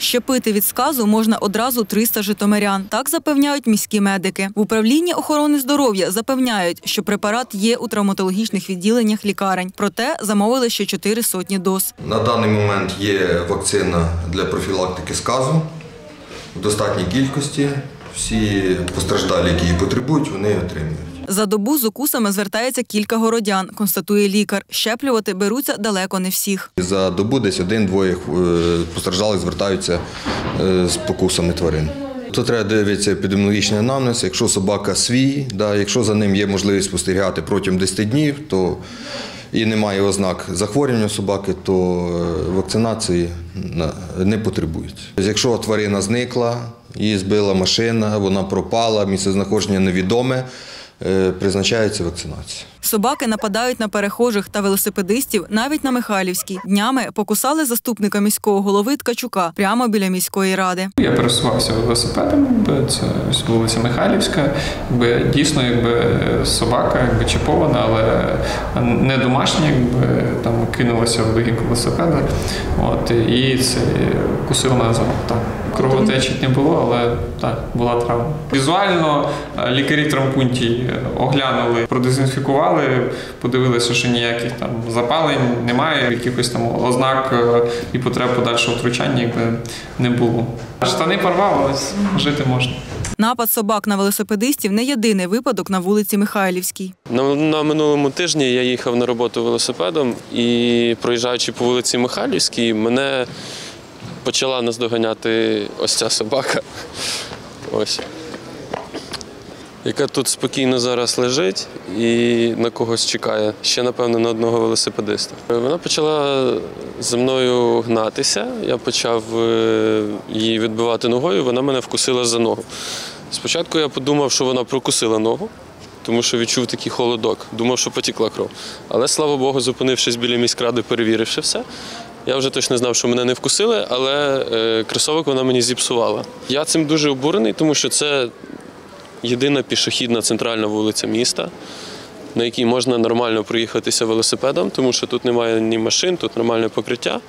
Щепити від сказу можна одразу 300 житомирян. Так запевняють міські медики. В управлінні охорони здоров'я запевняють, що препарат є у травматологічних відділеннях лікарень. Проте замовили ще 4 сотні доз. На даний момент є вакцина для профілактики сказу в достатній кількості. Всі постраждалі, які її потребують, вони отримують. За добу з укусами звертається кілька городян, констатує лікар. Щеплювати беруться далеко не всіх. За добу десь один-двоє е, постраждалих звертаються е, з покусами тварин. Тут треба дивитися епідеміологічний анамнез. Якщо собака свій, да, якщо за ним є можливість спостерігати протягом 10 днів, то і немає ознак захворювання собаки, то е, вакцинації не потребують. Якщо тварина зникла, її збила машина, вона пропала, місце знаходження невідоме, призначається вакцинація. Собаки нападають на перехожих та велосипедистів навіть на Михайлівській. Днями покусали заступника міського голови Ткачука прямо біля міської ради. Я пересувався велосипедом, це вулиця Михайлівська. Якби дійсно, якби собака якби чіпована, але не домашня, якби там кинулася в догін велосипеда. От і це кусив на зону. Так. Кровотечі не було, але так, була травма. Візуально е, лікарі травмпункті е, оглянули, продезінфікували, подивилися, що ніяких там запалень немає, якихось там ознак е, і потреб подальшого втручання якби не було. Штани порвав, але жити можна. Напад собак на велосипедистів не єдиний випадок на вулиці Михайлівській. На, на минулому тижні я їхав на роботу велосипедом і проїжджаючи по вулиці Михайлівській, мене почала наздоганяти ось ця собака. Ось. Яка тут спокійно зараз лежить і на когось чекає. Ще, напевно, на одного велосипедиста. Вона почала за мною гнатися. Я почав е, її відбивати ногою, вона мене вкусила за ногу. Спочатку я подумав, що вона прокусила ногу, тому що відчув такий холодок. Думав, що потікла кров. Але слава Богу, зупинившись біля міськради, перевіривши все. Я вже точно знав, що мене не вкусили, але е, кросовок вона мені зіпсувала. Я цим дуже обурений, тому що це єдина пішохідна центральна вулиця міста, на якій можна нормально проїхатися велосипедом, тому що тут немає ні машин, тут нормальне покриття.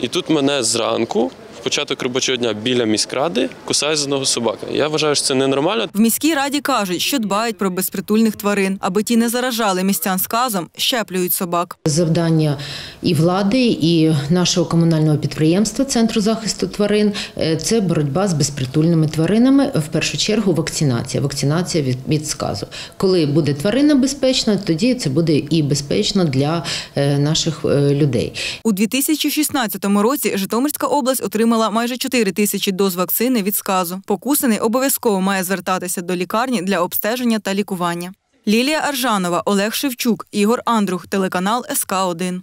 І тут мене зранку, початок робочого дня біля міськради, кусає з одного собака. Я вважаю, що це ненормально. В міській раді кажуть, що дбають про безпритульних тварин, аби ті не заражали містян сказом, щеплюють собак. Завдання і влади, і нашого комунального підприємства Центру захисту тварин е, це боротьба з безпритульними тваринами. В першу чергу вакцинація. Вакцинація від, від сказу. Коли буде тварина безпечна, тоді це буде і безпечно для е, наших е, людей. У 2016 році Житомирська область отримала майже 4 тисячі доз вакцини від сказу. Покусений обов'язково має звертатися до лікарні для обстеження та лікування. Лілія Аржанова, Олег Шевчук, Ігор Андрух, телеканал СК 1